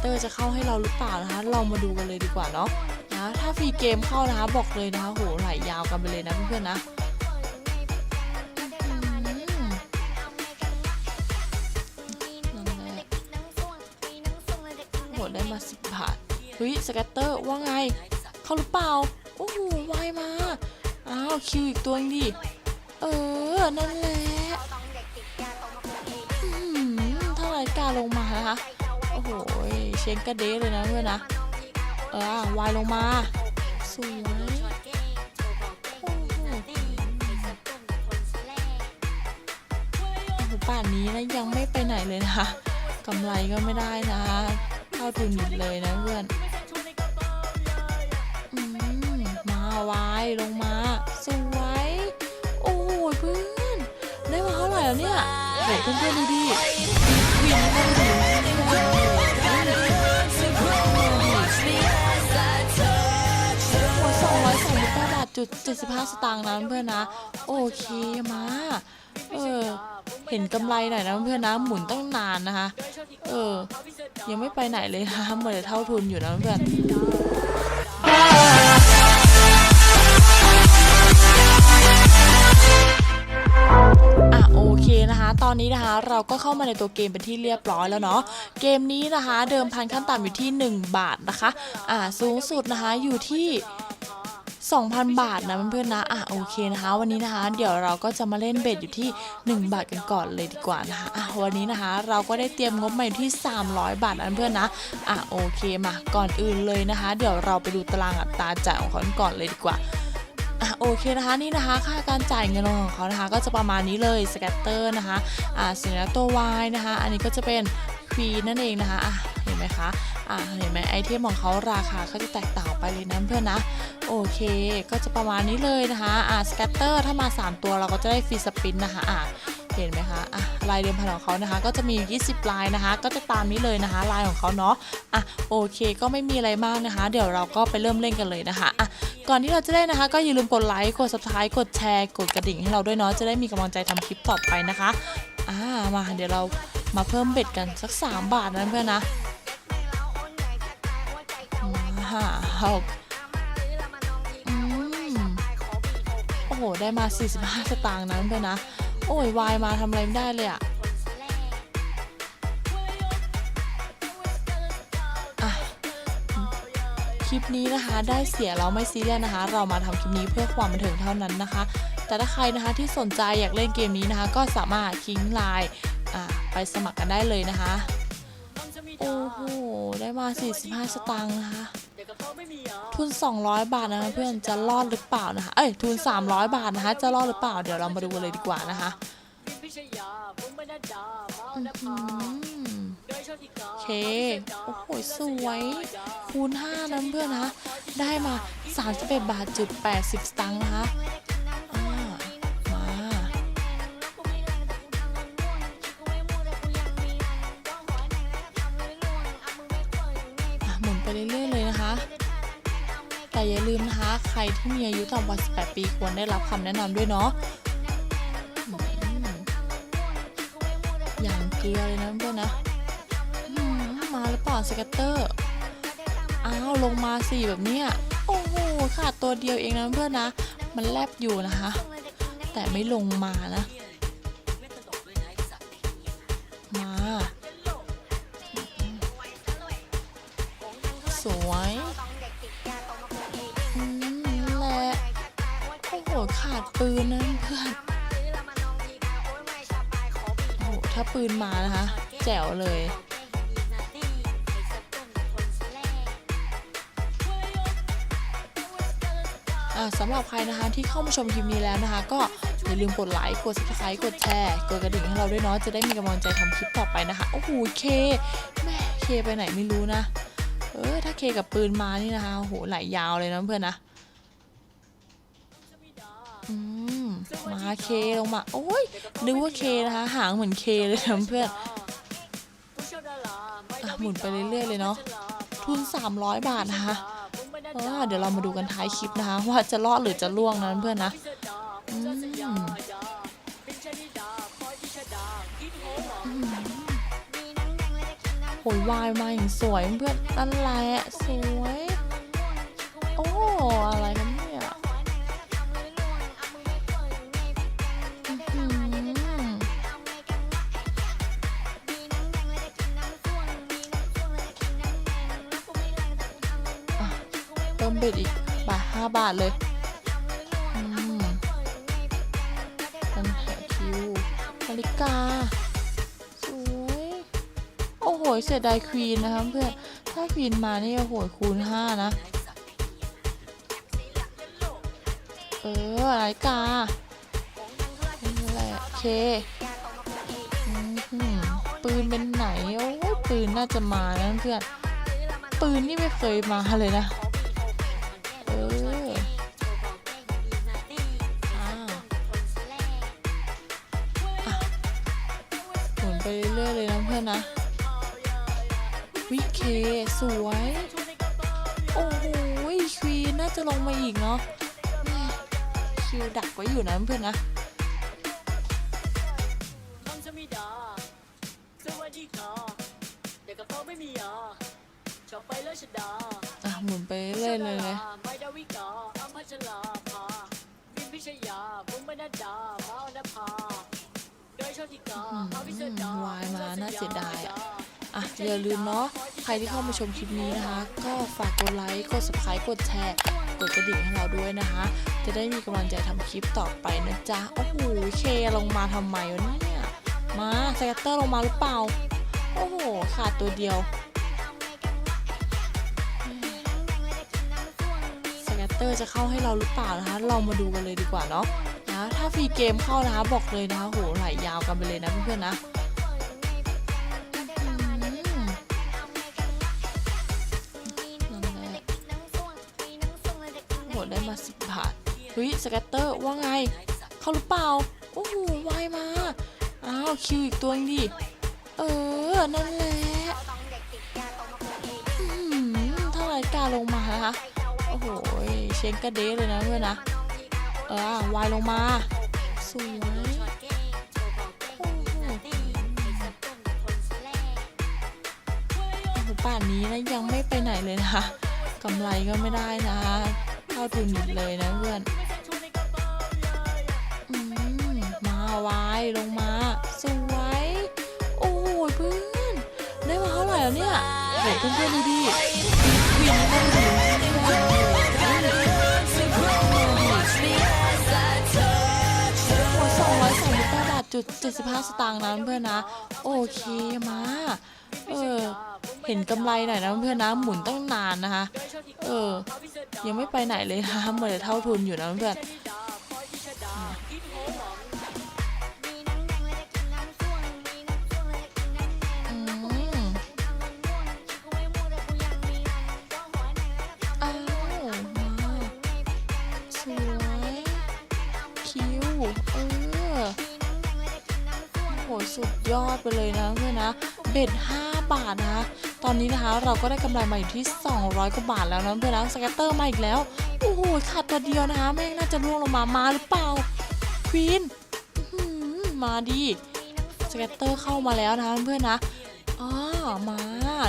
เตอร์จะเข้าให้เราหรือเปล่านะคะเรามาดูกันเลยดีกว่าเนาะนะถ้าฟรีเกมเข้านะคะบอกเลยนะคะโหไหลยาวกันไปเลยนะเพื่อนๆนะอืมนั่นแหละโหได้มาสิบบาทเฮ้ยสแกตเตอร์ว่าไง เข้าหรือเปล่า โอ้โหไวมา อ้าว คิวอีกตัวนึงดิ เออ นั่นแหละอืมถ้านาฬิกาลงมานะคะ โอ้โหเชงกระเดะเลยนะเพื่อนนะ เออวายลงมา สวยโอ้โหป่านนี้นะยังไม่ไปไหนเลยนะกำไรก็ไม่ได้นะเท่าทุนหมดเลยนะเพื่อนมมาวายลงมาสวยโอ้ยเพื่อน ได้มาเท่าไหร่แล้วเนี่ยโหเพื่อนๆดูดิ จุดเจ็ดสิบห้าสตางค์นะเพื่อนนะ โอเคมาเออเห็นกำไรหน่อยนะเพื่อนนะหมุนตั้งนานนะคะ เออ ยังไม่ไปไหนเลยนะเหมือนเท่าทุนอยู่นะเพื่อนอะโอเคนะคะ ตอนนี้นะคะเราก็เข้ามาในตัวเกมเป็นที่เรียบร้อยแล้วเนาะ เกมนี้นะคะ เดิมพันขั้นต่ำอยู่ที่ 1 บาทนะคะ อะสูงสุดนะคะอยู่ที่ 2,000 บาทนะเพื่อนๆนะอะโอเคนะคะ วันนี้นะคะ เดี๋ยวเราก็จะมาเล่นเบ็ดอยู่ที่ 1 บาทกันก่อนเลยดีกว่านะคะอะวันนี้นะคะ เราก็ได้เตรียมงบมาอยู่ที่ 300 บาทนะเพื่อนๆนะอะโอเคมาก่อนอื่นเลยนะคะ เดี๋ยวเราไปดูตารางอัตราจ่ายของเขาก่อนเลยดีกว่าอะโอเคนะคะนี่นะคะค่าการจ่ายเงินลงของเขานะคะ ก็จะประมาณนี้เลยสแกตเตอร์นะคะอ่าสัญลักษณ์ตัว Y นะคะ อันนี้ก็จะเป็น Q นั่นเองนะคะอะเห็นไหมคะ อะเห็นไหมไอเทมของเขาราคาก็จะแตกต่างไปเลยนะเพื่อนนะ โอเคก็จะประมาณนี้เลยนะคะอะสแกตเตอร์ถ้ามา 3 ตัวเราก็จะได้ฟรีสปินนะคะอะเห็นไหมคะอะลายเดิมพันของเขานะคะ ก็จะมี 20 ลายนะคะ ก็จะตามนี้เลยนะคะ ลายของเขาเนาะ อะ โอเค ก็ไม่มีอะไรมากนะคะ เดี๋ยวเราก็ไปเริ่มเล่นกันเลยนะคะ อะ ก่อนที่เราจะเล่นนะคะ ก็อย่าลืมกดไลค์ กด subscribe กดแชร์ กดกระดิ่งให้เราด้วยเนาะ จะได้มีกำลังใจทำคลิปต่อไปนะคะ อ่า มา เดี๋ยวเรามาเพิ่มเบ็ดกันสัก 3 บาทนะเพื่อนนะ ห้าหกอืมโอ้โห ได้มา 45 สตางค์นะเพื่อนะ โอ้ยวายมาทำอะไรไม่ได้เลยอะคลิปนี้นะคะ ได้เสียเราไม่ซีเรียสนะคะ เรามาทำคลิปนี้เพื่อความบันเทิงเท่านั้นนะคะ แต่ถ้าใครนะคะที่สนใจอยากเล่นเกมนี้นะคะ ก็สามารถทิ้งไลน์ไปสมัครกันได้เลยนะคะ โอ้โห ได้มา 45 สตางค์นะคะ ทุน 200 บาทนะคะเพื่อนจะรอดหรือเปล่านะคะเอ้ยทุน 300 บาทนะคะจะรอดหรือเปล่าเดี๋ยวเรามาดูกันเลยดีกว่านะคะอื้อหือโอเคโอ้โหสวยคูณ5นะเพื่อนนะได้มา 31 บาทจุด80สตางค์นะคะ แต่อย่าลืมนะคะ ใครที่มีอายุต่ำกว่า 18 ปีควรได้รับคำแนะนำด้วยเนาะอย่างเกลือเลยนะเพื่อนนะมาหรือเปล่าสเก็ตเตอร์ อ้าวลงมาสี่แบบเนี้ยโอ้โหขาดตัวเดียวเองนะเพื่อนนะ มันแลบอยู่นะคะ แต่ไม่ลงมานะ มา สวย ปืนนะเพื่อนโอ้โหถ้าปืนมานะคะ แจ๋วเลยอ่าสำหรับใครนะคะที่เข้ามาชมคลิปนี้แล้วนะคะ ก็อย่าลืมกดไลค์กด subscribe กดแชร์กดกระดิ่งให้เราด้วยเนาะจะได้มีกำลังใจทำคลิปต่อไปนะคะ โอ้โหเคแม่เคไปไหนไม่รู้นะ เออถ้าเคกับปืนมานี่นะคะโอ้โหไหลยาวเลยนะเพื่อนนะ อืมมาเคลงมา โอ้ยนึกว่าเคนะคะ หางเหมือนเคเลยนะเพื่อนอะหมุนไปเรื่อยๆเลยเนาะทุน 300 บาทนะคะอ่าเดี๋ยวเรามาดูกันท้ายคลิปนะคะ ว่าจะรอดหรือจะล่วงนะเพื่อนนะอืมอืมโหยวายมาอย่างสวยเพื่อนนั่นแหละสวย โอ้ อะไร ดอีกบาทห้าบาทเลยอืมเป็นแถคิวนาฬิกา สวย โอ้โห เสียดายควีนนะคะเพื่อน ถ้าควีนมานี่โอ้โหคูณห้านะ เออนาฬิกานี่แหละโอเคอื้อหือปืนเป็นไหน โอ้ยปืนน่าจะมานะเพื่อน ปืนนี่ไม่เคยมาเลยนะ นะวิเคสวย โอ้โหควีนน่าจะลงมาอีกเนาะคิวดักไว้อยู่นะเพื่อนนะเด็กกับเขาไม่มีอะหมุนไปเรื่อยเลยเลยไม่ดาวิกาอัมพัชลาภาวินพิชยาบุ้ยโชติกามาวิเศษดาวายมาน่า เสียดายอะอะอย่าลืมเนาะใครที่เข้ามาชมคลิปนี้นะคะ ก็ฝากกดไลค์กด subscribe กดแชร์กดกระดิ่งให้เราด้วยนะคะ จะได้มีกำลังใจทำคลิปต่อไปนะจ๊ะโอ้โหเคลงมาทำไมวะเนี่ยมาสแกตเตอร์ลงมาหรือเปล่าโอ้โหขาดตัวเดียวสแกตเตอร์จะเข้าให้เราหรือเปล่านะคะ เรามาดูกันเลยดีกว่าเนาะนะถ้าฟรีเกมเข้านะคะบอกเลยนะคะโหไหลยาวกันไปเลยนะเพื่อนๆนะ ฮ้ยสแกตเตอร์ว่าไง เข้าหรือเปล่า โอ้โหวายมา อ้าวคิวอีกตัวนึงดิ เออ นั่นแหละอืมถ้าไรกาลงมานะคะโอ้โห เชงกระเดเลยนะเพื่อนนะ เออวายลงมาสวยโอ้โหโอ้โหป่านนี้นะยังไม่ไปไหนเลยนะคะกำไรก็ไม่ได้นะเข้าทุนหมดเลยนะเพื่อน วายลงมาสวยโอ้โหเพื่อนได้มาเท่าไหร่แล้วเนี่ยโหเพื่อนๆดูดิวินได้ถึงหัวสองร้อยสามสิบเก้าบาทจุดเจ็ดสิบห้าสตางค์นะเพื่อนนะ โอเคมาเออเห็นกำไรหน่อยนะเพื่อนนะหมุนตั้งนานนะคะ เออ ยังไม่ไปไหนเลยนะเหมือนจะเท่าทุนอยู่นะเพื่อน สุดยอดไปเลยนะเพื่อนนะ เบ็ด 5 บาทนะ ตอนนี้นะคะเราก็ได้กำไรมาอยู่ที่ 200 กว่าบาทแล้วนะเพื่อนนะสแกตเตอร์มาอีกแล้ว โอ้โหขาดตัวเดียวนะคะแม่งน่าจะร่วงลงมา มาหรือเปล่าควีนมาดีสเก็ตเตอร์เข้ามาแล้วนะคะเพื่อนนะอ๋อมา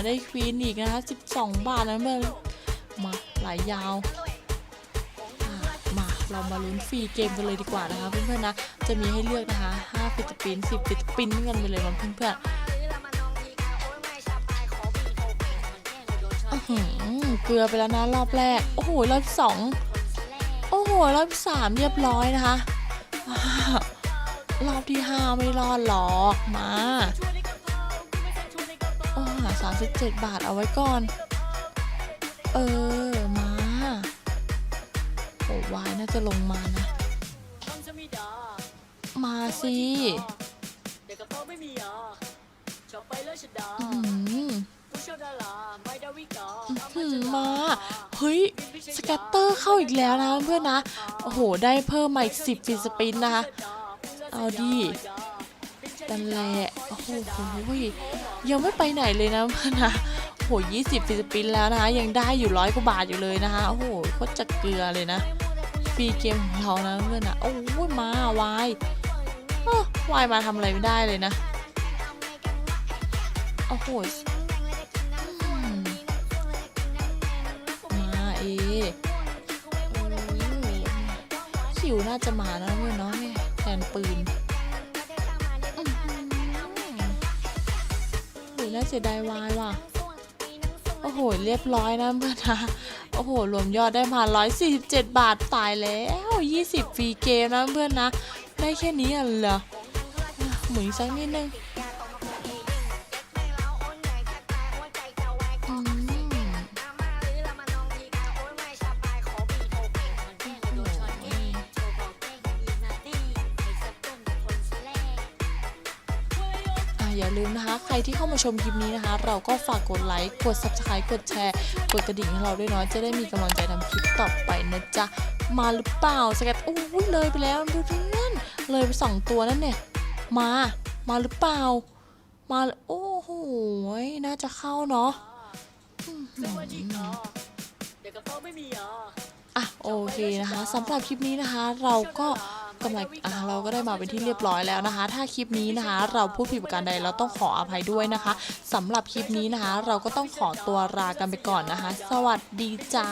ได้ควีนอีกนะคะ 12 บาทนะเพื่อนมาหลายยาว เรามาลุ้นฟรีเกมกันเลยดีกว่านะคะเพื่อนๆนะ จะมีให้เลือกนะคะ5ฟิตปิน10ฟิตปินกันไปเลยนะเพื่อนๆอื้อหือเกลือไปแล้วนะรอบแรก โอ้โหรอบสองโอ้โหรอบสามเรียบร้อยนะคะรอบที่ห้าไม่รอดหรอกมาโอ้สามสิบเจ็ดบาทเอาไว้ก่อน เออ จะลงมานะ มาสิเด็กกับเขาไม่มีอะชอบไปแล้วชดาอืมผู้ชอบดาราไม่ดาวิกาหืมมา เฮ้ย สแกตเตอร์เข้าอีกแล้วนะเพื่อนๆนะ โอ้โห ได้เพิ่มมาอีกสิบฟิสปินนะคะเอาดินั่นแหละ โอ้โห ยังไม่ไปไหนเลยนะเพื่อนนะโอ้โหยี่สิบฟิสปินแล้วนะคะยังได้อยู่ร้อยกว่าบาทอยู่เลยนะคะ โอ้โหโคตรจะเกลือเลยนะ ปีเกมของเรานะเพื่อนอะโอ้ยมาวายวายมาทำอะไรไม่ได้เลยนะโอ้โหมาเอคิวน่าจะมานะเพื่อนเนาะแทนปืนน่าเสียดายวายว่ะ โอ้โห เรียบร้อยนะเพื่อนนะ อ้โห รวมยอดได้มา147บาทตายแล้ว20ฟรีเกมนะเพื่อนนะ ได้แค่นี้เหรอเหมุนอีกสักนิดนึง คะใครที่เข้ามาชมคลิปนี้นะคะ เราก็ฝากกดไลค์ กด subscribe กดแชร์ กดกระดิ่งให้เราด้วยเนาะ จะได้มีกำลังใจทำคลิปต่อไปนะจ๊ะ มาหรือเปล่าสกัดโอ้ยเลยไปแล้วเพื่อนๆเลยไปสองตัวนั่นเนี่ย มา มาหรือเปล่า มาโอ้โห น่าจะเข้าเนาะสวัสดีค่ะเด็กกระโปรงไม่มีอะอะโอเคนะคะสำหรับคลิปนี้นะคะ เราก็ กำลังอะเราก็ได้มาเป็นที่เรียบร้อยแล้วนะคะ ถ้าคลิปนี้นะคะ เราพูดผิดประการใดเราต้องขออภัยด้วยนะคะสำหรับคลิปนี้นะคะ เราก็ต้องขอตัวลากันไปก่อนนะคะ สวัสดีจ้า